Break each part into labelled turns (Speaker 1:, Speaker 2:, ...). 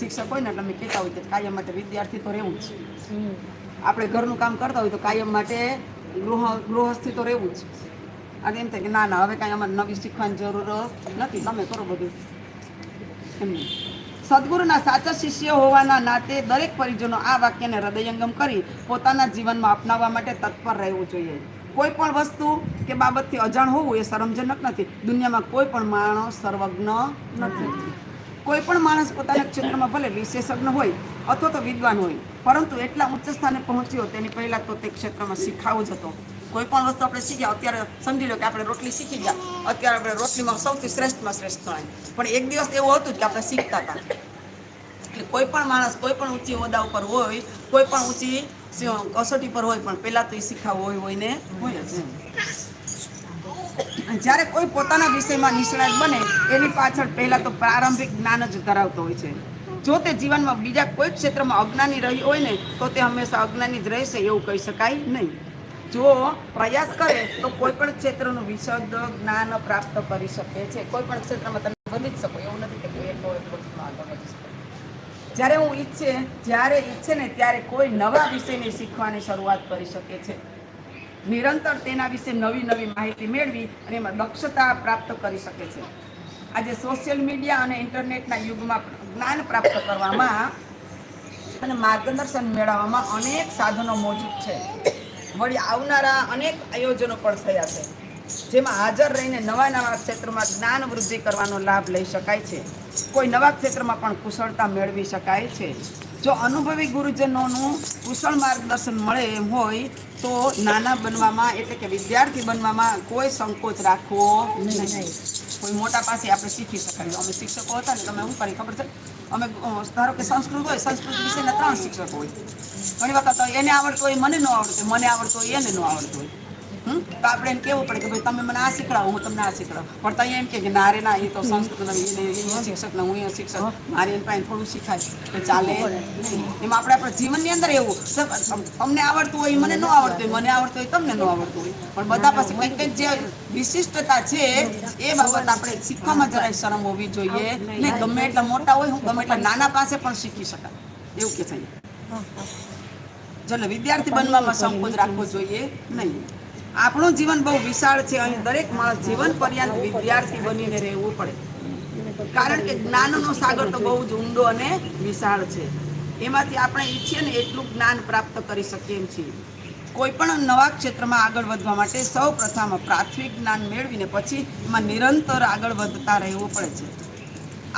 Speaker 1: શિક્ષક હોય ને એટલે અમે કહેતા હોય કે કાયમ માટે વિદ્યાર્થી તો રહેવું જ. આપણે ઘરનું કામ કરતા હોય તો કાયમ માટે ગૃહ ગૃહસ્થી તો રહેવું જ. અને એમ થાય કે ના ના હવે કાંઈ અમારે નવી શીખવાની જરૂર નથી. તમે કરો બધું. એમ. સદગુરુના સાચા શિષ્ય હોવાના નાતે દરેક પરિજનો આ વાક્યને હૃદયંગમ કરી પોતાના જીવનમાં અપનાવવા માટે તત્પર રહેવું જોઈએ. કોઈ પણ વસ્તુ કે બાબતથી અજાણ હોવું એ શરમજનક નથી. દુનિયામાં કોઈ પણ માણસ સર્વજ્ઞ નથી. કોઈ પણ માણસ પોતાના ક્ષેત્રમાં ભલે વિશેષજ્ઞ હોય અથવા તો વિદ્વાન હોય, પરંતુ એટલા ઉચ્ચ સ્થાને પહોંચ્યો તેની પહેલાં તો તે ક્ષેત્રમાં શીખાવો જ હતો. કોઈ પણ વસ્તુ આપણે શીખ્યા, અત્યારે સમજી લો કે આપણે રોટલી શીખી ગયા, અત્યારે આપણે રોટલીમાં સૌથી શ્રેષ્ઠમાં શ્રેષ્ઠ ગણાય. પણ એક દિવસ એવું હતું કે આપણે શીખતા હતા. એટલે કોઈ પણ માણસ, કોઈ પણ ઊંચી હોદ્દા ઉપર હોય, કોઈ પણ ઊંચી કસોટી પર હોય, પણ પહેલાં તો એ શીખાવું હોય હોય ને હોય જ. જ્યારે કોઈ પોતાના વિષયમાં નિષ્ણાત બને, એની પાછળ પહેલાં તો પ્રારંભિક જ્ઞાન જ ધરાવતો હોય છે. જો તે જીવનમાં બીજા કોઈ ક્ષેત્રમાં અજ્ઞાની રહી હોય ને, તો તે હંમેશા અજ્ઞાની જ રહેશે એવું કહી શકાય નહીં. જો પ્રયાસ કરે, તો કોઈ પણ ક્ષેત્રનું વિશદ જ્ઞાન પ્રાપ્ત કરી શકે છે. કોઈ પણ ક્ષેત્રમાં તમે બની જ શકો, એવું નથી કે જ્યારે હું ઈચ્છે, જ્યારે ઈચ્છે ને ત્યારે કોઈ નવા વિષયને શીખવાની શરૂઆત કરી શકે છે. નિરંતર તેના વિશે નવી નવી માહિતી મેળવી અને એમાં દક્ષતા પ્રાપ્ત કરી શકે છે. આજે સોશિયલ મીડિયા અને ઇન્ટરનેટના યુગમાં જ્ઞાન પ્રાપ્ત કરવામાં અને માર્ગદર્શન મેળવવામાં અનેક સાધનો મોજૂદ છે. વળી આવનારા અનેક આયોજનો પણ થયા છે. જેમાં હાજર રહીને નવા નવા ક્ષેત્રોમાં જ્ઞાન વૃદ્ધિ કરવાનો લાભ લઈ શકાય છે. કોઈ નવા ક્ષેત્રમાં પણ કુશળતા મેળવી શકાય છે. જો અનુભવી ગુરુજનોનું કુશળ માર્ગદર્શન મળે એમ હોય તો નાના બનવામાં એટલે કે વિદ્યાર્થી બનવામાં કોઈ સંકોચ રાખવો નહીં. કોઈ મોટા પાસે આપણે શીખી શકાય. અમે શિક્ષકો હતા ને તમે શું કરી ખબર છે? અમે ધારો કે સંસ્કૃત હોય સંસ્કૃત વિષયના ત્રણ શિક્ષકો હોય. ઘણી વખત એને આવડતું હોય મને ન આવડતું હોય મને આવડતું હોય એને ન આવડતું હોય? તો આપણે એને કહેવું પડે કે ભાઈ તમે મને આ શીખડાવો, હું તમને આ શીખડાવું. પણ તમે એમ કે ના રે ના, એ તો સંસ્કૃત શિક્ષક ને, હું એ શિક્ષક. મારી એની પાસે થોડું શીખાય, તો ચાલે. એમાં આપણે આપણા જીવનની અંદર એવું તમને આવડતું હોય મને ન આવડતું હોય, મને આવડતું હોય, તમને ન આવડતું હોય. પણ બધા પાસે કંઈક કંઈક જે વિશિષ્ટતા છે, એ બાબત આપણે શીખવામાં જરાય શરમ હોવી જોઈએ. નહીં, ગમે એટલા મોટા હોય, હું ગમે એટલા નાના પાસે પણ શીખી શકાય. એવું કે થઈ ચલો વિદ્યાર્થી બનવામાં સંકોચ રાખવો જોઈએ, નહીં. આપણું જીવન બહુ વિશાળ છે અહીં દરેક માણસ જીવન પર્યંત વિદ્યાર્થી બનીને રહેવું પડે. કારણ કે જ્ઞાનનો સાગર તો બહુ જ ઊંડો અને વિશાળ છે. એમાંથી આપણે ઈચ્છીએ ને એટલું જ્ઞાન પ્રાપ્ત કરી શકીએ એમ છીએ. કોઈ પણ નવા ક્ષેત્રમાં આગળ વધવા માટે સૌ પ્રથમ પ્રાથમિક જ્ઞાન મેળવીને પછી એમાં નિરંતર આગળ વધતા રહેવું પડે છે.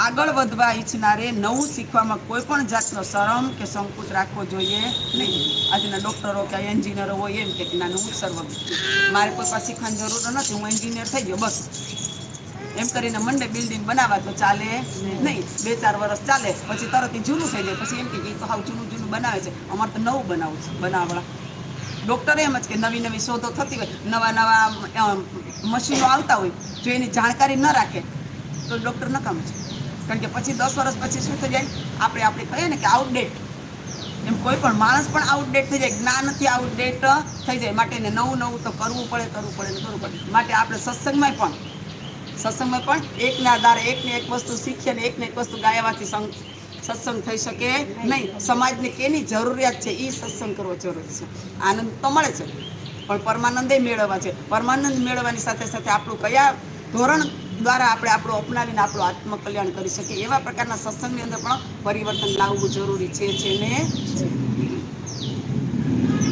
Speaker 1: આગળ વધવા ઈચ્છનારે નવું શીખવામાં કોઈ પણ જાતનો શરમ કે સંકોચ રાખવો જોઈએ નહીં. આજના ડૉક્ટરો કે એન્જિનિયરો હોય એમ કે ના હું સર્વ મારે કોઈ પાસે શીખવાની જરૂર નથી, હું એન્જિનિયર થઈ ગયો, બસ. એમ કરીને મંડે બિલ્ડિંગ બનાવવા તો ચાલે નહીં. બે ચાર વર્ષ ચાલે, પછી તરત જૂનું થઈ જાય. પછી એમ કે તો હાવ જૂનું જૂનું બનાવે છે. અમારે તો નવું બનાવું છે, બનાવવા. ડૉક્ટર એમ જ કે નવી નવી શોધો થતી હોય, નવા નવા મશીનો આવતા હોય, જો એની જાણકારી ન રાખે, તો ડૉક્ટર નકામ છે. કારણ કે પછી દસ વર્ષ પછી શું થઈ જાય? આપણે આપણે કહીએ ને કે આઉટડેટ એમ કોઈ પણ માણસ પણ આઉટડેટ થઈ જાય. જ્ઞાનથી આઉટડેટ થઈ જાય. માટે એને નવું નવું તો કરવું પડે કરવું પડે ને કરવું પડે. માટે આપણે સત્સંગમાં પણ સત્સંગમાં પણ એકના આધારે એકને એક વસ્તુ શીખીએ ને એકને એક વસ્તુ ગાયવાથી સંગ સત્સંગ થઈ શકે નહીં. સમાજને કેની જરૂરિયાત છે? એ સત્સંગ કરવો જરૂરી છે. આનંદ તો મળે છે. પણ પરમાનંદે મેળવવા છે. પરમાનંદ મેળવવાની સાથે સાથે આપણું કયા ધોરણ દ્વારા આપણે આપણું અપનાવીને આપણું આત્મકલ્યાણ કરી શકીએ. એવા પ્રકારના સત્સંગની અંદર પણ પરિવર્તન લાવવું જરૂરી છે છે ને?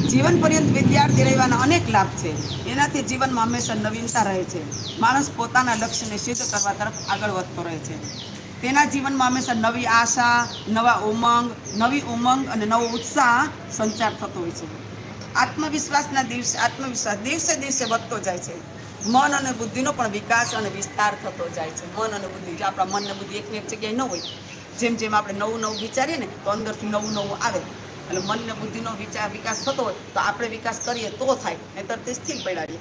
Speaker 1: જીવન પર્યંત વિદ્યાર્થી રહેવાના અનેક લાભ છે. એનાથી જીવનમાં હંમેશા નવીનતા રહે છે. માણસ પોતાના લક્ષ્યને સિદ્ધ કરવા તરફ આગળ વધતો રહે છે. તેના જીવનમાં હંમેશા નવી આશા, નવા ઉમંગ, નવી ઉમંગ અને નવો ઉત્સાહ સંચાર થતો હોય છે. આત્મવિશ્વાસના દિવસે, આત્મવિશ્વાસ દિવસે દિવસે વધતો જાય છે. મન અને બુદ્ધિનો પણ વિકાસ અને વિસ્તાર થતો જાય છે. મન અને બુદ્ધિ આપણા મન અને બુદ્ધિ એકને એક જગ્યાએ ન હોય, જેમ જેમ આપણે નવું નવું વિચારીએ ને, તો અંદરથી નવું નવું આવે. એટલે મન ને બુદ્ધિનો વિચાર વિકાસ થતો હોય, તો આપણે વિકાસ કરીએ તો થાય, નહીતર તે સ્થિર પડાવીએ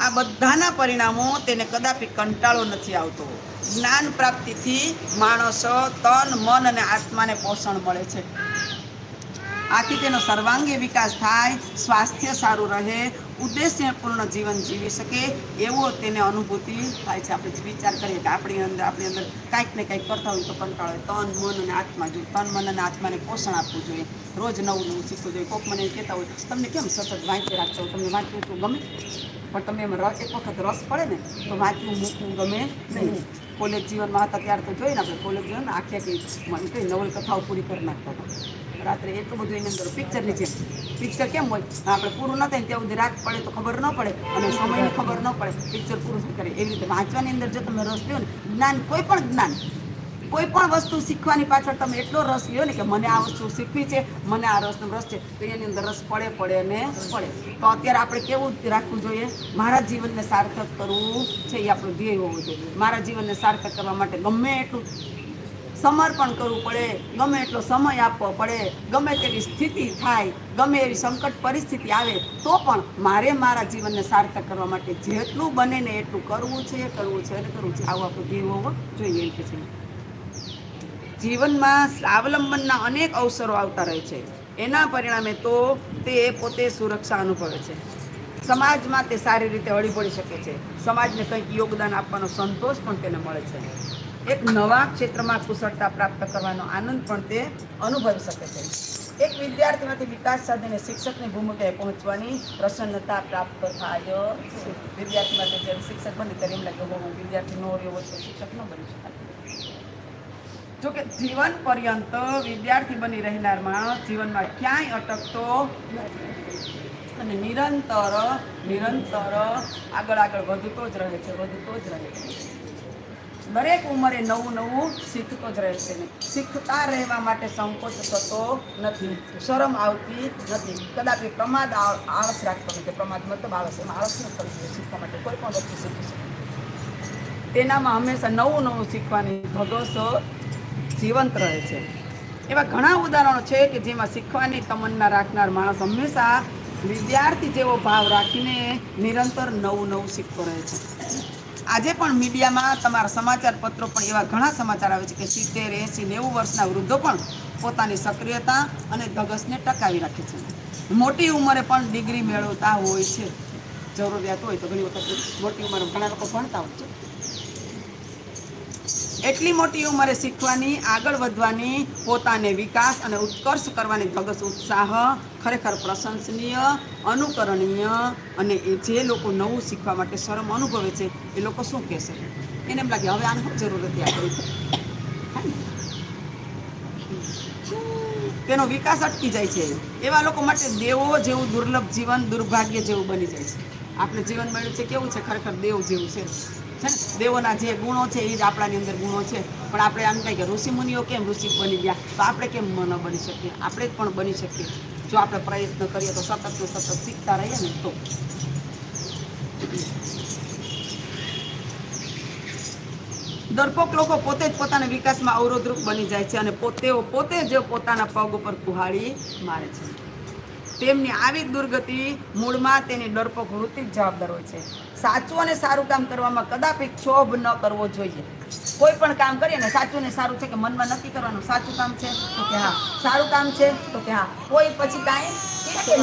Speaker 1: આ બધાના પરિણામો તેને કદાપી કંટાળો નથી આવતો. જ્ઞાન પ્રાપ્તિથી માણસ, તન, મન અને આત્માને પોષણ મળે છે. આથી તેનો સર્વાંગી વિકાસ થાય, સ્વાસ્થ્ય સારું રહે ઉદ્દેશ્યપૂર્ણ જીવન જીવી શકે એવો તેને અનુભૂતિ થાય છે. આપણે વિચાર કરીએ કે આપણી અંદર આપણી અંદર કાંઈક ને કાંઈક કરતા હોય તો કંટાળો તન, મન અને આત્મા જોઈએ. તન, મન અને આત્માને પોષણ આપવું જોઈએ. રોજ નવું નવું શીખવું જોઈએ. કોક મને કહેતા હોય, તમને કેમ સતત વાંચી રાખશો? તમને વાંચવું તો ગમે, પણ તમે એમાં રસ એક વખત રસ પડે ને, તો વાંચવું, મૂકવું ગમે નહીં. કોલેજ જીવનમાં હતા ત્યારે તો જોઈએ ને આપણે કોલેજ જીવન આખી આખી મને કઈ નવલકથાઓ પૂરી કરી નાખતા હતા. રાત્રે એટલું બધું એની અંદર પિક્ચરની જેમ પિક્ચર કેમ હોય? આપણે પૂરું ન થાય ત્યાં સુધી રાત પડે તો ખબર ન પડે અને સમયની ખબર ન પડે. પિક્ચર પૂરું કરે? એવી રીતે વાંચવાની અંદર જો તમે રસ લ્યો ને, જ્ઞાન, કોઈ પણ જ્ઞાન, કોઈ પણ વસ્તુ શીખવાની પાછળ તમે એટલો રસ લ્યો ને કે મને આ વસ્તુ શીખવી છે, મને આ રસનો રસ છે, તો એની અંદર રસ પડે પડે ને પડે. તો અત્યારે આપણે કેવું રાખવું જોઈએ? મારા જીવનને સાર્થક કરવું છે એ આપણું ધ્યેય હોવું જોઈએ. મારા જીવનને સાર્થક કરવા માટે ગમે એટલું સમર્પણ કરવું પડે. ગમે એટલો સમય આપવો પડે. ગમે તેવી સ્થિતિ થાય, ગમે એવી સંકટ પરિસ્થિતિ આવે, તો પણ મારે મારા જીવનને સાર્થક કરવા માટે જેટલું બને ને એટલું કરવું છે કરવું છે અને કરવું છે. આવું આપણું ધ્યેય હોવો જોઈએ કે છે. જીવનમાં સ્વાવલંબનના અનેક અવસરો આવતા રહે છે. એના પરિણામે તો તે પોતે સુરક્ષા અનુભવે છે. સમાજમાં તે સારી રીતે હળી શકે છે. સમાજને કંઈક યોગદાન આપવાનો સંતોષ પણ તેને મળે છે. એક નવા ક્ષેત્રમાં કુશળતા પ્રાપ્ત કરવાનો આનંદ પણ તે અનુભવી શકે છે. એક વિદ્યાર્થીમાંથી વિકાસ સાધીને શિક્ષકની ભૂમિકાએ પહોંચવાની પ્રસન્નતા પ્રાપ્ત થાય છે. વિદ્યાર્થીમાંથી જ્યારે શિક્ષક બને ત્યારે એમ લાગે હું વિદ્યાર્થી ન રહ્યો તો શિક્ષક ન બની શકાય જો કે જીવન પર્યંત વિદ્યાર્થી બની રહેનાર માણસ જીવનમાં ક્યાંય અટકતો. અને નિરંતર નિરંતર આગળ આગળ વધતો જ રહે છે, વધતો જ રહે છે. દરેક ઉંમરે નવું નવું શીખતો જ રહે છે. શીખતા રહેવા માટે સંકોચ થતો નથી. શરમ આવતી નથી. કદાચ પ્રમાદ આળ- આળસ રાખતો નથી. પ્રમાદ મતલબ આળસ. એમાં આળસ ન કરવું શીખવા માટે કોઈ પણ વસ્તુ શીખી શકે. તેનામાં હંમેશા નવું નવું શીખવાની ધગસ જીવંત રહે છે. એવા ઘણા ઉદાહરણો છે કે જેમાં શીખવાની તમન્ના રાખનાર માણસ હંમેશા વિદ્યાર્થી જેવો ભાવ રાખીને નિરંતર નવું નવું શીખતો રહે છે. આજે પણ મીડિયામાં તમારા સમાચાર પત્રો પણ એવા ઘણા સમાચાર આવે છે કે સિત્તેર, એંસી, નેવું વર્ષના વૃદ્ધો પણ પોતાની સક્રિયતા અને ધગસને ટકાવી રાખે છે. મોટી ઉંમરે પણ ડિગ્રી મેળવતા હોય છે. જરૂરિયાત હોય તો ઘણી વખત મોટી ઉંમરે ઘણા લોકો ભણતા હોય છે. એટલી મોટી ઉંમરે શીખવાની, આગળ વધવાની, પોતાને વિકાસ અને ઉત્કર્ષ કરવાની ધગસ ઉત્સાહ ખરેખર પ્રશંસનીય, અનુકરણીય અને એ જે લોકો નવું શીખવા માટે શરમ અનુભવે છે, એ લોકો શું કહેશે? એને એમ લાગે, હવે આને જરૂર હતી આપણે તેનો વિકાસ અટકી જાય છે. એવા લોકો માટે દેવો જેવું દુર્લભ જીવન, દુર્ભાગ્ય જેવું બની જાય છે. આપણે જીવન મળ્યું છે, કેવું છે? ખરેખર દેવ જેવું છે. છે ને, દેવોના જે ગુણો છે એ જ આપણાની અંદર ગુણો છે. પણ આપણે આમ કહીએ કે ઋષિમુનિઓ કેમ ઋષિ બની ગયા? તો આપણે કેમ ન બની શકીએ? આપણે પણ બની શકીએ. જો આપણે પ્રયત્ન કરીએ તો સતત ને સતત શીખતા રહીએ ને તો. ડરપોક લોકો પોતે જ પોતાના વિકાસમાં અવરોધરૂપ બની જાય છે અને પોતે પોતે જ પોતાના પગ ઉપર કુહાડી મારે છે. તેમની આવી દુર્ગતિ મૂળમાં તેની ડરપોક વૃત્તિ જ જવાબદાર હોય છે. સાચું અને સારું કામ કરવામાં કદાપી ક્ષોભ ન કરવો જોઈએ. કોઈ પણ કામ કરીએ ને સાચું ને સારું છે કે મનમાં નક્કી કરવાનું? સાચું કામ છે તો કે હા. સારું કામ છે તો કે હા. કોઈ પછી કાંઈ કે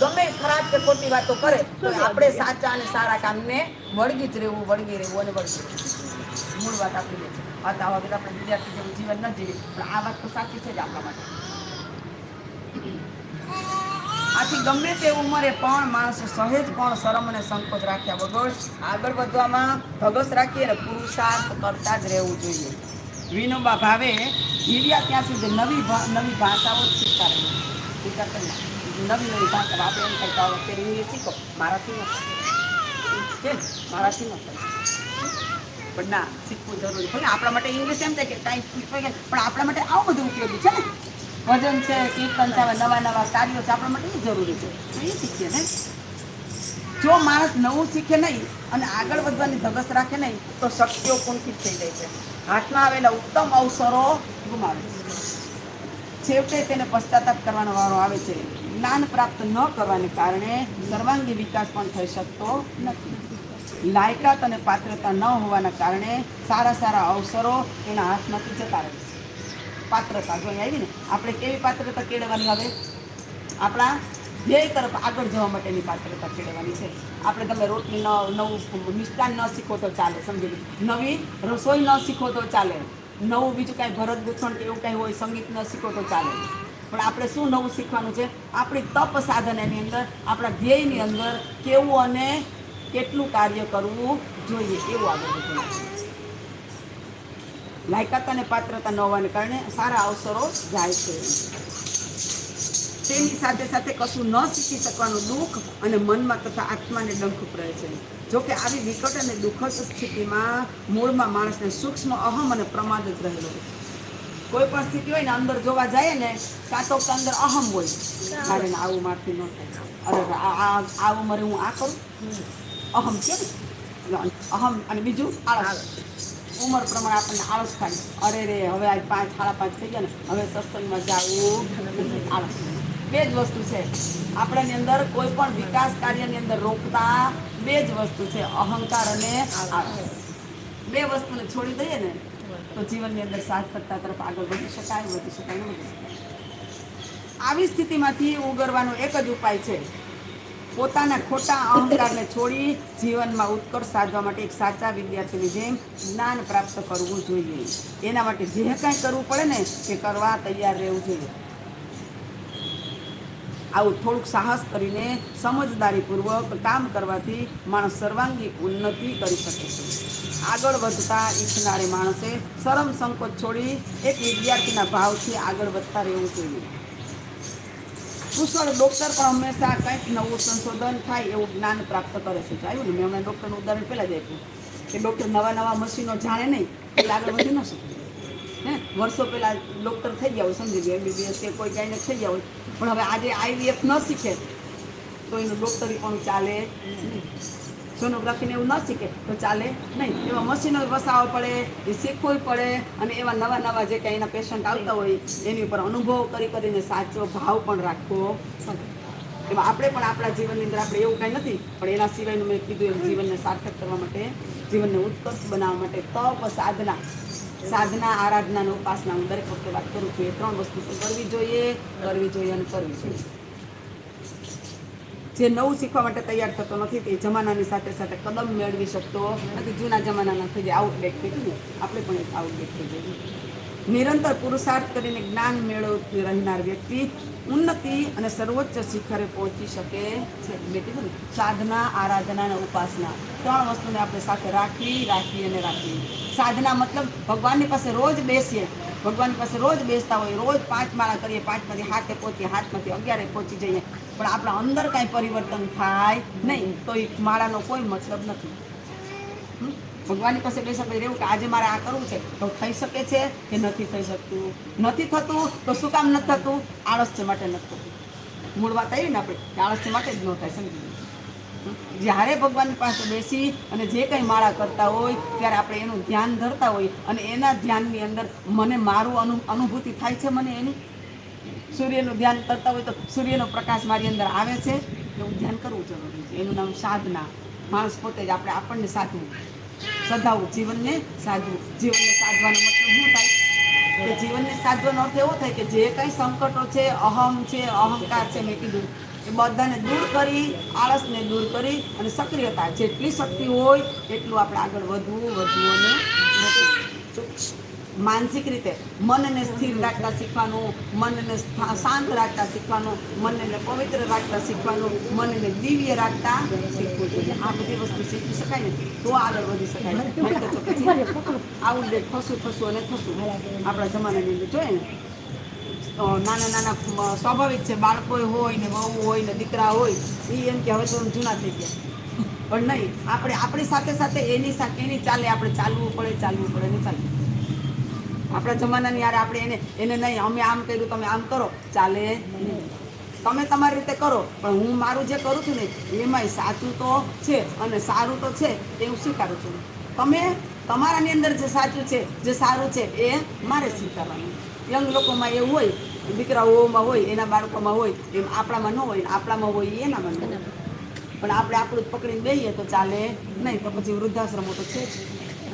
Speaker 1: ગમે ખરાબ કે ખોટી વાતો કરે, તો આપણે સાચા અને સારા કામને વળગી જ રહેવું, વળગી રહેવું અને વળગી મૂળ વાત આપણી છે. વાત આવા બધા આપણે વિદ્યાર્થી જેવું જીવન ન જીવી પણ આ વાત તો સાચી છે જ આપણા માટે. આથી ગમે તે ઉંમરે પણ માણસ સહેજ પણ શરમ અને સંકોચ રાખ્યા વગર આગળ વધવામાં ધગસ રાખી અને પુરુષાર્થ કરતા જ રહેવું જોઈએ. વિનોબા ભાવે જીવ્યા ત્યાં સુધી નવી નવી ભાષાઓ જ શીખતા રહે. શીખતા કરી નવી નવી ભાષા આપણે એમ કરતા હોય અત્યારે ઇંગ્લિશ શીખો. મારાથી ન કેમ? મારાથી પણ ના, શીખવું જરૂરી. ભલે આપણા માટે ઇંગ્લિશ એમ થાય કે કાંઈ ગયા પણ આપણા માટે આવું બધું ઉપયોગી છે ને? ભજન છે, કીર્તન છે નવા નવા કાર્યો છે, આપણા માટે જરૂરી છે. તો એ શીખીએ ને. જો માણસ નવું શીખે નહીં અને આગળ વધવાની ધગસ રાખે નહીં, તો શક્તિઓ કુંઠિત થઈ જાય છે. હાથમાં આવેલા ઉત્તમ અવસરો ગુમાવે છે. છેવટે તેને પશ્ચાતાપ કરવાનો વારો આવે છે. જ્ઞાન પ્રાપ્ત ન કરવાને કારણે સર્વાંગી વિકાસ પણ થઈ શકતો નથી. લાયકાત અને પાત્રતા ન હોવાના કારણે સારા સારા અવસરો એના હાથમાંથી જતા રહે છે. પાત્રતા. જો અહીં આવી ને આપણે કેવી પાત્રતા કેળવવાની હવે? આપણા ધ્યેય તરફ આગળ જવા માટેની પાત્રતા કેળવવાની છે. આપણે તમે રોટલી ન, નવું મિષ્ટાન ન શીખો તો ચાલે, સમજી નવી રસોઈ ન શીખો તો ચાલે. નવું બીજું કાંઈ ભરત ગૂંથણ કે એવું કાંઈ હોય, સંગીત ન શીખો તો ચાલે. પણ આપણે શું નવું શીખવાનું છે? આપણી તપ સાધનાની અંદર, આપણા ધ્યેયની અંદર કેવું અને કેટલું કાર્ય કરવું જોઈએ, એવું આગળ વધવું લાયકાત અને પાત્રતા ન હોવાને કારણે સારા અવસરો જાય છે. તેની સાથે સાથે કશું ન શીખી શકવાનું દુઃખ અને મનમાં તથા આત્માને ડંખ રહે છે. જોકે આવી વિકટ અને દુઃખદ સ્થિતિમાં મૂળમાં માણસને સૂક્ષ્મ અહમ અને પ્રમાદ જ રહેલો કોઈ પણ સ્થિતિ હોય ને અંદર જોવા જાય ને કાં તો અંદર અહમ હોય. મારે આવું મારથી ન થાય. અરે આ ઉંમરે હું આ કરું? અહમ છે ને અહમ અને બીજું આળસ. ઉંમર પ્રમાણે આપણને આળસ થાય. અરે રે, હવે આજ પાંચ, સાડા પાંચ થઈ ગયા ને, હવે સત્સંગમાં જાવું. આળસ. બે જ વસ્તુ છે. આપણાની અંદર કોઈ પણ વિકાસ કાર્યની અંદર રોકતા બે જ વસ્તુ છે, અહંકાર અને આળસ. બે વસ્તુને છોડી દઈએ ને, તો જીવનની અંદર સાર્થકતા તરફ આગળ વધી શકાય વધી શકાય વધી શકાય. આવી સ્થિતિમાંથી ઉગરવાનો એક જ ઉપાય છે. પોતાના ખોટા અહંકારને છોડી જીવનમાં ઉત્કર્ષ સાધવા માટે એક સાચા વિદ્યાર્થીની જેમ જ્ઞાન પ્રાપ્ત કરવું જોઈએ. એના માટે જે કાંઈ કરવું પડે ને તે કરવા તૈયાર રહેવું જોઈએ. આવું થોડુંક સાહસ કરીને સમજદારીપૂર્વક કામ કરવાથી માણસ સર્વાંગી ઉન્નતિ કરી શકે છે. આગળ વધતા ઈચ્છનારે માણસે શરમ સંકોચ છોડી એક વિદ્યાર્થીના ભાવથી આગળ વધતા રહેવું જોઈએ. કુશળ ડૉક્ટર પણ હંમેશા કંઈક નવું સંશોધન થાય એવું જ્ઞાન પ્રાપ્ત કરે છે. આવ્યું ને, મેં હમણાં ડૉક્ટરનું ઉદાહરણ પહેલાં જ આપ્યું કે ડૉક્ટર નવા નવા મશીનો જાણે નહીં એટલે આગળ વધી ન શકે. હે? વર્ષો પહેલાં ડૉક્ટર થઈ ગયા હોય, સમજી ગયા એમબીબીએસ કે કોઈ ગાયને થઈ ગયા હોય. પણ હવે આજે આઈવીએફ ન શીખે, તો એનું ડૉક્ટરી પણ ચાલે સોનોગ્રાફીને એવું ન શીખે, તો ચાલે નહીં. એવા મશીનો વસાવવા પડે, એ શીખવું પડે અને એવા નવા નવા જે કાંઈ એના પેશન્ટ આવતા હોય, એની ઉપર અનુભવ કરી કરીને સાચો ભાવ પણ રાખવો. એમાં આપણે પણ આપણા જીવનની અંદર આપણે એવું કાંઈ નથી, પણ એના સિવાયનું મેં કીધું એમ જીવનને સાર્થક કરવા માટે, જીવનને ઉત્કર્ષ બનાવવા માટે તપ, સાધના સાધના આરાધના ઉપાસના હું દરેક વખતે વાત કરું છું. એ ત્રણ વસ્તુ કરવી જોઈએ કરવી જોઈએ અને કરવી જોઈએ. જે નવું શીખવા માટે તૈયાર થતો નથી તે જમાનાની સાથે સાથે કદમ મેળવી શકતો નથી. જૂના જમાનાના થઈ જાય આઉટડેટ થઈ ગયું આપણે પણ એક આઉટડેટ થઈ જઈએ. નિરંતર પુરુષાર્થ કરીને જ્ઞાન મેળવતી રહેનાર વ્યક્તિ ઉન્નતિ અને સર્વોચ્ચ શિખરે પહોંચી શકે છે. મેં કીધું સાધના, આરાધના અને ઉપાસના ત્રણ વસ્તુને આપણે સાથે રાખવી રાખવી અને રાખવી સાધના મતલબ ભગવાનની પાસે રોજ બેસીએ. ભગવાનની પાસે રોજ બેસતા હોય, રોજ પાંચ માળા કરીએ પાંચમાંથી હાથે પહોંચીએ, હાથમાંથી અગિયારે પહોંચી જઈએ. પણ આપણા અંદર કાંઈ પરિવર્તન થાય નહીં, તો એ માળાનો કોઈ મતલબ નથી? ભગવાનની પાસે બેસા પછી રહેવું કે આજે મારે આ કરવું છે, તો થઈ શકે છે કે નથી થઈ શકતું? નથી થતું, તો શું કામ નથી થતું? આળસ છે માટે નથી થતું. મૂળ વાત આવી ને આપણે આળસ્ય માટે જ ન થાય, સમજી. જ્યારે ભગવાનની પાસે બેસી અને જે કંઈ માળા કરતા હોય, ત્યારે આપણે એનું ધ્યાન ધરતા હોય અને એના ધ્યાનની અંદર મને મારું અનુ, અનુભૂતિ થાય છે મને એની? સૂર્યનું ધ્યાન કરતા હોય તો સૂર્યનો પ્રકાશ મારી અંદર આવે છે એવું ધ્યાન કરવું જરૂરી છે. એનું નામ સાધના. માણસ પોતે જ આપણે આપણને સાધવું. સધાવવું જીવનને સાધવું. જીવનને સાધવાનો મતલબ શું થાય? કે જીવનને સાધવાનો અર્થ એવો થાય કે જે કંઈ સંકટો છે, અહમ છે, અહંકાર છે, મેં કીધું. એ બધાને દૂર કરી, આળસને દૂર કરી અને સક્રિયતા. જેટલી શક્તિ હોય, એટલું આપણે આગળ વધવું વધવું અને. માનસિક રીતે મનને સ્થિર રાખતા શીખવાનું, મનને શાંત રાખતા શીખવાનું, મનને પવિત્ર રાખતા શીખવાનું, મનને દિવ્ય રાખતા શીખવું જોઈએ. આ બધી વસ્તુ શીખી શકાય ને તો આગળ વધી શકાય. નહીં તો પછી આવું થશું અને થશું. આપણા જમાનાની અંદર જોઈએ ને. નાના નાના સ્વાભાવિક છે, બાળકો હોય ને વહુ હોય ને દીકરા હોય, એ એમ કે હવે તો જૂના થઈ ગયા. પણ નહીં, આપણે આપણી સાથે સાથે એની સાથે એની ચાલે, આપણે ચાલવું પડે ચાલવું પડે ને ચાલવું આપણા જમાનાની યાર આપણે એને એને નહીં અમે આમ કર્યું તમે આમ કરો. ચાલે તમે તમારી રીતે કરો પણ હું મારું જે કરું છું ને એમાંય સાચું તો છે અને સારું તો છે એ હું સ્વીકારું છું. તમે તમારાની અંદર જે સાચું છે જે સારું છે એ મારે સ્વીકારવાનું. યંગ લોકોમાં એવું હોય દીકરાઓમાં હોય એના બાળકોમાં હોય એમ આપણામાં ન હોય આપણામાં હોય એનામાં ન હોય. પણ આપણે આપણું જ પકડીને બેહીએ તો ચાલે નહીં તો પછી વૃદ્ધાશ્રમો તો છે જ.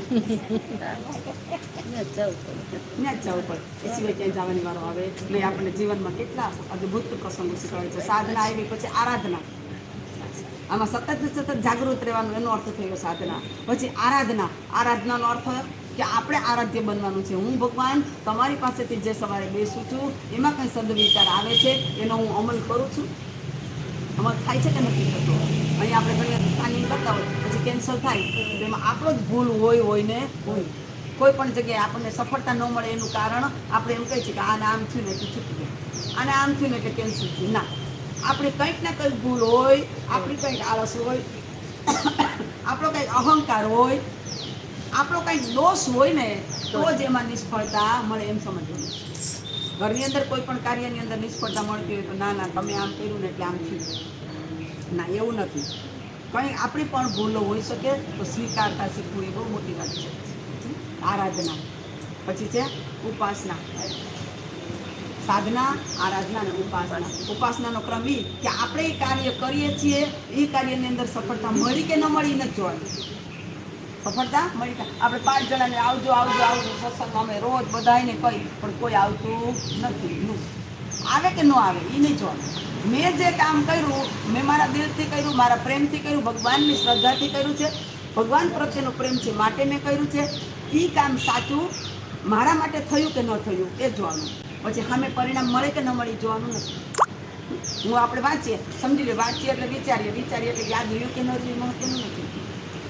Speaker 2: ત્યાં જ જવું પડે.
Speaker 1: એ સિવાય ક્યાંય જવાની વારો આવે. એટલે આપણને જીવનમાં કેટલા અદ્ભુત પ્રસંગો શીખવાડે છે. સાધના આવી પછી આરાધના. આમાં સતત સતત જાગૃત રહેવાનું, એનો અર્થ થયો સાધના. પછી આરાધના. આરાધનાનો અર્થ કે આપણે આરાધ્ય બનવાનું છે. હું ભગવાન, તમારી પાસેથી જે સવારે બેસું છું, એમાં કંઈ સદવિચાર આવે છે? એનો હું અમલ કરું છું? અમલ થાય છે કે નથી થતો? અહીં આપણે ઘણી પ્લાનિંગ કરતા હોય પછી કેન્સલ થાય. તો એમાં આપણો જ ભૂલ હોય હોય ને હોય. કોઈ પણ જગ્યાએ આપણને સફળતા ન મળે એનું કારણ આપણે એમ કહીએ છીએ કે આને આમ થયું ને એટલે છૂટી ગયું. આને આમ થયું ને એટલે કેન્સલ થયું. ના. આપણે કંઈક ને કંઈક ભૂલ હોય, આપણી કંઈક આળસ હોય, આપણો કંઈક અહંકાર હોય, આપણો કંઈક દોષ હોય ને, તો જ એમાં નિષ્ફળતા મળે એમ સમજવું. ઘરની અંદર કોઈ પણ કાર્યની અંદર નિષ્ફળતા મળતી હોય તો ના ના, તમે આમ કર્યું ને એટલે આમ થયું. ના, એવું નથી. કંઈ આપણી પણ ભૂલો હોઈ શકે તો સ્વીકારતા શીખવું એ બહુ મોટી વાત છે. આરાધના. પછી છે ઉપાસના. સાધના, આરાધના અને ઉપાસના. ઉપાસનાનો ક્રમ એ કે આપણે એ કાર્ય કરીએ છીએ, એ કાર્યની અંદર સફળતા મળી કે ન મળી નથી જોવાની. સફળતા મળી કે આપણે પાંચ જણાને આવજો આવજો આવજો સત્સંગ અમે રોજ બધાને કહી પણ કોઈ આવતું નથી. આવે કે ન આવે એ નહીં જોવાનું. મેં જે કામ કર્યું, મેં મારા દિલથી કર્યું, મારા પ્રેમથી કર્યું, ભગવાનની શ્રદ્ધાથી કર્યું છે. ભગવાન પ્રત્યેનો પ્રેમ છે, માટે મેં કર્યું છે. એ કામ સાચું, મારા માટે થયું કે ન થયું, એ જોવાનું. પછી સામે પરિણામ મળે કે ન મળે જોવાનું નથી. હું આપણે વાંચીએ, સમજી લે, વાંચીએ એટલે વિચારીએ વિચારીએ એટલે યાદ રહ્યું કે ન રહ્યું મહત્વનું નથી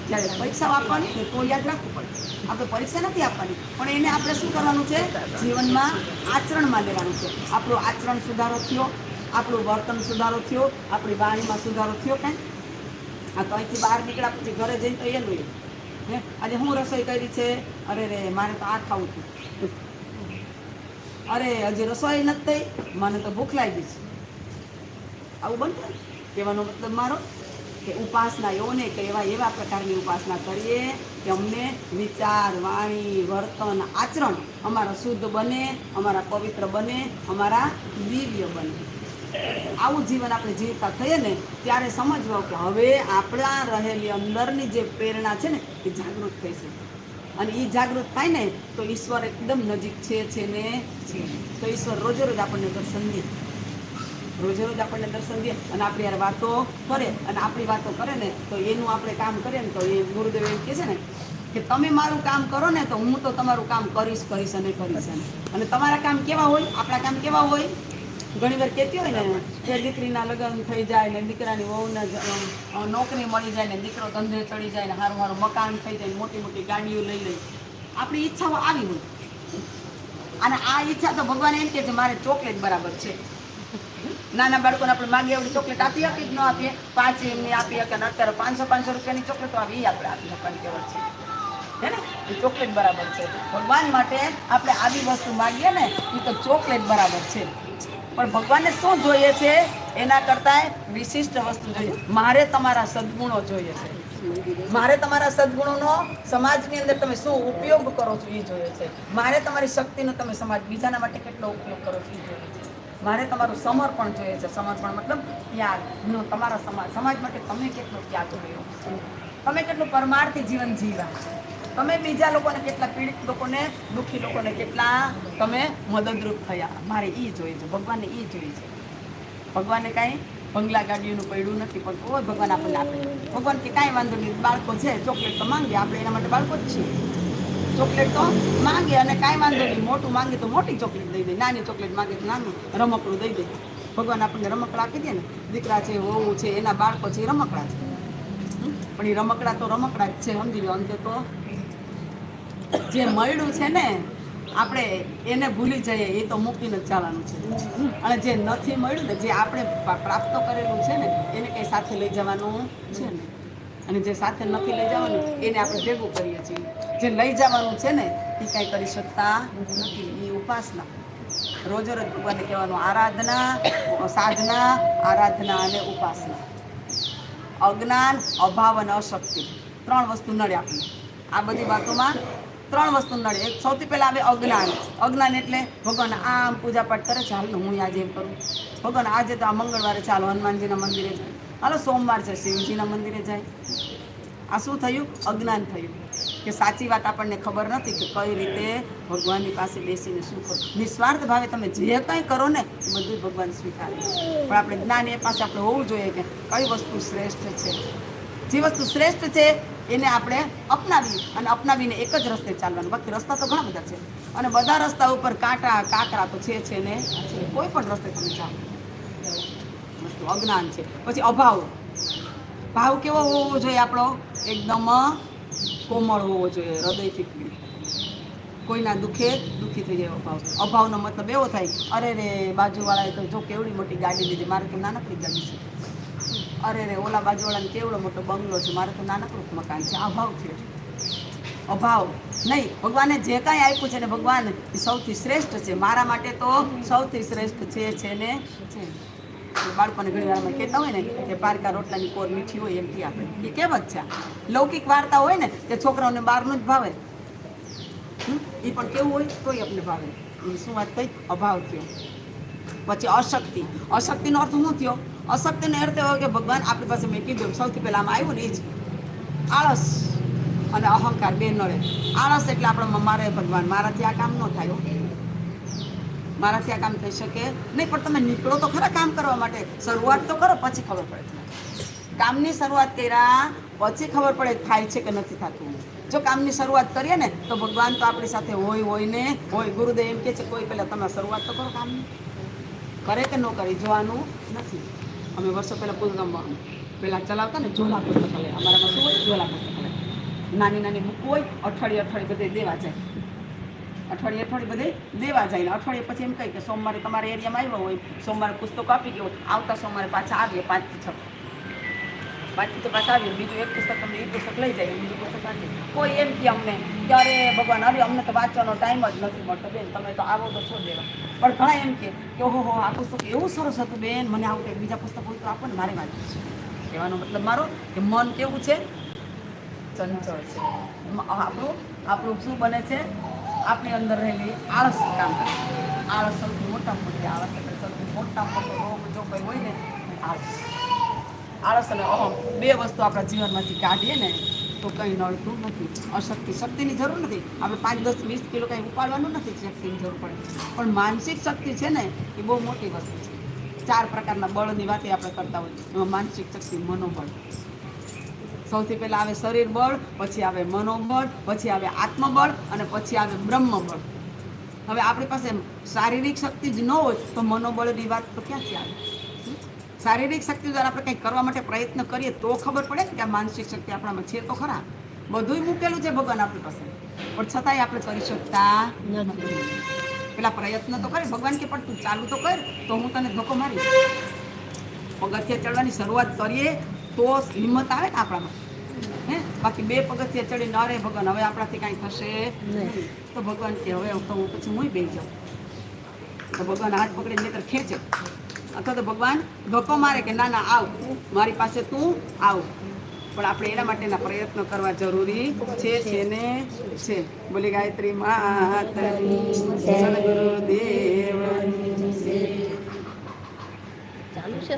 Speaker 1: જ્યારે પરીક્ષા આપવાની ને તો યાદ રાખવું પડે. આપણે પરીક્ષા નથી આપવાની, પણ એને આપણે શું કરવાનું છે? જીવનમાં આચરણમાં લેવાનું છે. આપણું આચરણ સુધારો થયો, આપણું વર્તન સુધારો થયો, આપણી વાણીમાં સુધારો થયો કાંઈ? આ તો અહીંથી બહાર નીકળ્યા પછી ઘરે જઈને તો એ. લઈએ હે? આજે હું રસોઈ કરી છે? અરે રે, મારે તો આ ખાવું હતું અરે, હજી રસોઈ નથી થઈ? મને તો ભૂખ લાગી છે. આવું બનતું કહેવાનો મતલબ મારો? કે ઉપાસના એવો ને કે એવા એવા પ્રકારની ઉપાસના કરીએ કે અમને વિચાર, વાણી, વર્તન, આચરણ અમારા શુદ્ધ બને, અમારા પવિત્ર બને, અમારા દિવ્ય બને. આવું જીવન આપણે જીવતા થઈએ ને ત્યારે સમજવું કે હવે આપણા રહેલી અંદરની જે પ્રેરણા છે ને એ જાગૃત થઈ છે અને એ જાગૃત થાય ને તો ઈશ્વર એકદમ નજીક છે છે ને તો ઈશ્વર રોજે રોજ આપણને દર્શન દે. રોજે રોજ આપણને દર્શન દે અને આપણી યાર વાતો કરે અને આપણી વાતો કરે ને, તો એનું આપણે કામ કરીએ ને, તો એ ગુરુદેવ એમ કહે છે ને કે તમે મારું કામ કરો ને, તો હું તો તમારું કામ કરીશ કરીશ અને કરીશ અને તમારા કામ કેવા હોય? આપણા કામ કેવા હોય? ઘણી વાર કહેતી હોય ને, કે દીકરીના લગ્ન થઈ જાય ને દીકરાની વહુને નોકરી મળી જાય ને, દીકરો ધંધે ચડી જાય ને સારું સારું મકાન થઈ જાય મોટી મોટી ગાડીઓ લઈ લે. આપણી ઈચ્છાઓ આવી હોય. અને આ ઈચ્છા તો ભગવાન એમ કે છે, મારે ચોકલેટ બરાબર છે. નાના બાળકોને આપણે માગીએ એવડી ચોકલેટ આપી આપી જ ન આપીએ. પાંચ એમની આપી કે અત્યારે પાંચસો પાંચસો રૂપિયાની ચોકલેટો આવી આપણે આપી શકવાની કહેવત છે. હે ને? એ ચોકલેટ બરાબર છે. ભગવાન માટે આપણે આવી વસ્તુ માગીએ ને એ તો ચોકલેટ બરાબર છે. પણ ભગવાનને શું જોઈએ છે? એના કરતાંય વિશિષ્ટ વસ્તુ જોઈએ. મારે તમારા સદગુણો જોઈએ છે. મારે તમારા સદગુણોનો સમાજની અંદર તમે શું ઉપયોગ કરો છો એ જોઈએ છે. મારે તમારી શક્તિનો તમે સમાજ બીજાના માટે કેટલો ઉપયોગ કરો છો એ જોઈએ છે. મારે તમારું સમર્પણ જોઈએ છે, સમર્પણ મતલબ ત્યાગનો તમારા સમાજ સમાજ માટે તમે કેટલો ત્યાગ કર્યો? તમે કેટલું પરમાર્થી જીવન જીવ્યા? તમે બીજા લોકોને કેટલા પીડિત લોકોને, દુઃખી લોકોને કેટલા તમે મદદરૂપ થયા? મારે એ જોઈએ છે, ભગવાનને એ જોઈએ છે. ભગવાનને કાંઈ બંગલા ગાડીઓનું પડ્યું નથી, પણ કોઈ ભગવાન આપણને આપે. ભગવાન કે કાંઈ વાંધો નહીં, બાળકો છે, ચોકલેટ તો માંગે આપણે એના માટે બાળકો જ છીએ. ચોકલેટ તો માંગે અને કાંઈ વાંધો નહીં. મોટું માંગે તો મોટી ચોકલેટ દઈ દે. નાની ચોકલેટ માંગે તો નાનું રમકડું દઈ દે. ભગવાન આપણને રમકડા આપી દે ને. દીકરા છે, વહુ છે, એના બાળકો છે રમકડા છે. પણ એ રમકડા તો રમકડા જ છે, સમજી લો. અંતે તો જે મળ્યું છે ને, આપણે એને ભૂલી જઈએ, એ તો મૂકીને જ ચાલવાનું છે. અને જે નથી મળ્યું ને, જે આપણે પ્રાપ્ત કરેલું છે ને, એને કંઈ સાથે લઈ જવાનું છે ને? અને જે સાથે નથી લઈ જવાનું, એને આપણે ભેગું કરીએ છીએ. જે લઈ જવાનું છે ને, એ કાંઈ કરી શકતા નથી. એ ઉપાસના. રોજ રોજ ભગવાનને કહેવાનું આરાધના, સાધના, આરાધના અને ઉપાસના. અજ્ઞાન, અભાવ અને અશક્તિ. ત્રણ વસ્તુ નડે આપણે આ બધી વાતોમાં ત્રણ વસ્તુ નડે. સૌથી પહેલાં આવે અજ્ઞાન. અજ્ઞાન એટલે ભગવાન આમ પૂજાપાઠ કરે હાલ હું આજે એમ કરું. ભગવાન આજે તો આ મંગળવારે ચાલો હનુમાનજીના મંદિરે જાય. હાલો સોમવાર છે, શિવજીના મંદિરે જાય. આ શું થયું? અજ્ઞાન થયું. કે સાચી વાત આપણને ખબર નથી કે કઈ રીતે ભગવાનની પાસે બેસીને શું કરો. નિસ્વાર્થ ભાવે તમે જે કંઈ કરો ને એ બધું ભગવાન સ્વીકારે. પણ આપણે જ્ઞાન એ પાસે આપણે હોવું જોઈએ કે કઈ વસ્તુ શ્રેષ્ઠ છે. જે વસ્તુ શ્રેષ્ઠ છે એને આપણે અપનાવી અને અપનાવીને એક જ રસ્તે ચાલવાનું. બાકી રસ્તા તો ઘણા બધા છે. અને બધા રસ્તા ઉપર કાંટા, કાંકરા તો છે છે ને. કોઈ પણ રસ્તે તમે વસ્તુ અજ્ઞાન છે. પછી અભાવ. ભાવ કેવો હોવો જોઈએ આપણો? એકદમ કોમળ હોવો જોઈએ, હૃદયથી કોઈના દુઃખે દુઃખી થઈ જાય અભાવ. ભાવ અભાવનો મતલબ એવો થાય, અરે રે, બાજુવાળાએ તો જો કેવડી મોટી ગાડી લીધી, મારે તો નાનકડી ગાડી છે. અરે રે, ઓલા બાજુવાળાને કેવડો મોટો બંગલો છે, મારે તો નાનકડું મકાન છે. અભાવ ભાવ છે. અભાવ નહીં. ભગવાને જે કાંઈ આપ્યું છે ને ભગવાન સૌથી શ્રેષ્ઠ છે. મારા માટે તો સૌથી શ્રેષ્ઠ છે ને, છે. બાળકોને ઘણી વાર કહેતા હોય ને કે પારકા રોટલાની કોર મીઠી હોય એમ કે આપણે. એ કહેવત છે? લૌકિક વાર્તા હોય ને તે છોકરાઓને બહારનું જ ભાવે? એ પણ કેવું હોય તોય આપણે ભાવે. શું વાત કઈ અભાવ થયો. પછી અશક્તિ. અશક્તિનો અર્થ શું થયો? અશક્તિનો અર્થ એવો કે ભગવાન આપણી પાસે મેં કીધું સૌથી પહેલાં આમાં આવ્યું ને એ જ. આળસ અને અહંકાર બે નડે. આળસ એટલે આપણે મારે ભગવાન, મારાથી આ કામ ન થાય. મારાથી આ કામ થઈ શકે. નહીં, પણ તમે નીકળો તો ખરા કામ કરવા માટે. શરૂઆત તો કરો, પછી ખબર પડે કામની શરૂઆત કર્યા, પછી ખબર પડે થાય છે કે નથી થતું. જો કામની શરૂઆત કરીએ ને, તો ભગવાન તો આપણી સાથે હોય હોય ને, હોય. ગુરુદેવ એમ કે છે, કોઈ પહેલાં તમે શરૂઆત તો કરો કામની. કરે કે ન કરે, જોવાનું નથી. અમે વર્ષો પહેલાં પૂરગામમાં પહેલાં ચલાવતા ને, ઝોલા પુસ્તકાલય. અમારામાં શું હોય? ઝોલા પુસ્તકાલય. નાની નાની બુક હોય, અઠવાડિયે અઠવાડિયે બધે દેવા જાય. અઠવાડિયે અઠવાડિયે બધે દેવા જાય અઠવાડિયે પછી એમ કહે કે સોમવારે તમારા એરિયામાં આવ્યો હોય, સોમવારે પુસ્તકો આપી ગયો આવતા સોમવારે પાછા આવીએ પાંચથી છ પાંચથી તો પાછા આવીએ, બીજું એક પુસ્તક તમને એ પુસ્તક લઈ જાય, બીજું પુસ્તક આપીએ કોઈ એમ કે અમને કે અરે ભગવાન અરે અમને તો વાંચવાનો ટાઈમ જ નથી મળતો બેન, તમે તો આવો તો છો દેવા પણ ઘણા એમ કે ઓહો આ પુસ્તક એવું સરસ હતું બેન, મને આવું કંઈક બીજા પુસ્તક તો આપો ને, મારે વાંચવું છે. કહેવાનો મતલબ મારો કે મન કેવું છે? ચંચળ છે. આપણું આપણું શું બને છે? આપણી અંદર રહેલી આળસ કામ કરે આળસ સૌથી મોટા મોટી આળસ એટલે સૌથી મોટા મોટો રોગ જો કંઈ હોય ને, આળસ. આળસ અને અહમ બે વસ્તુ આપણા જીવનમાંથી કાઢીએ ને, તો કંઈ નડતું નથી. અશક્તિ શક્તિની જરૂર નથી. આપણે પાંચ, દસ, વીસ કિલો કંઈ ઉપાડવાનું નથી શક્તિની જરૂર પડે. પણ માનસિક શક્તિ છે ને, એ બહુ મોટી વસ્તુ છે. ચાર પ્રકારના બળની વાતે આપણે કરતા હોય એમાં માનસિક શક્તિ, મનોબળ. સૌથી પહેલાં આવે શરીર બળ, પછી આવે મનોબળ, પછી આવે આત્મબળ અને પછી આવે બ્રહ્મબળ. હવે આપણી પાસે શારીરિક શક્તિ જ ન હોય તો મનોબળની વાત તો ક્યાંથી આવે? શારીરિક શક્તિ દ્વારા આપણે કંઈક કરવા માટે પ્રયત્ન કરીએ તો ખબર પડે કે આ માનસિક શક્તિ આપણામાં છે તો ખરા. બધુંય મૂકેલું છે ભગવાન આપણી પાસે. પણ છતાંય આપણે કરી શકતા નથી. પેલા પ્રયત્ન તો કરે, ભગવાન કે પણ તું ચાલુ તો કર, તો હું તને ધોકો મારીશ. પગથિયા ચડવાની શરૂઆત કરીએ તો હિંમત આવે ને આપણામાં. હે? બાકી બે પગથિયા ચડીને અરે ભગવાન હવે આપણાથી કાંઈ થશે તો ભગવાન કે હવે તો હું પછી હું બે જાઉં. તો ભગવાન હાથ પકડીને નહીતર ખેંચે. અથવા તો ભગવાન ધક્કો મારે કે ના ના આવ. મારી પાસે તું આવ. પણ આપણે એના માટેના પ્રયત્નો કરવા જરૂરી છે છે ને છે. બોલી ગાયત્રી માતની
Speaker 2: ચાલુ છે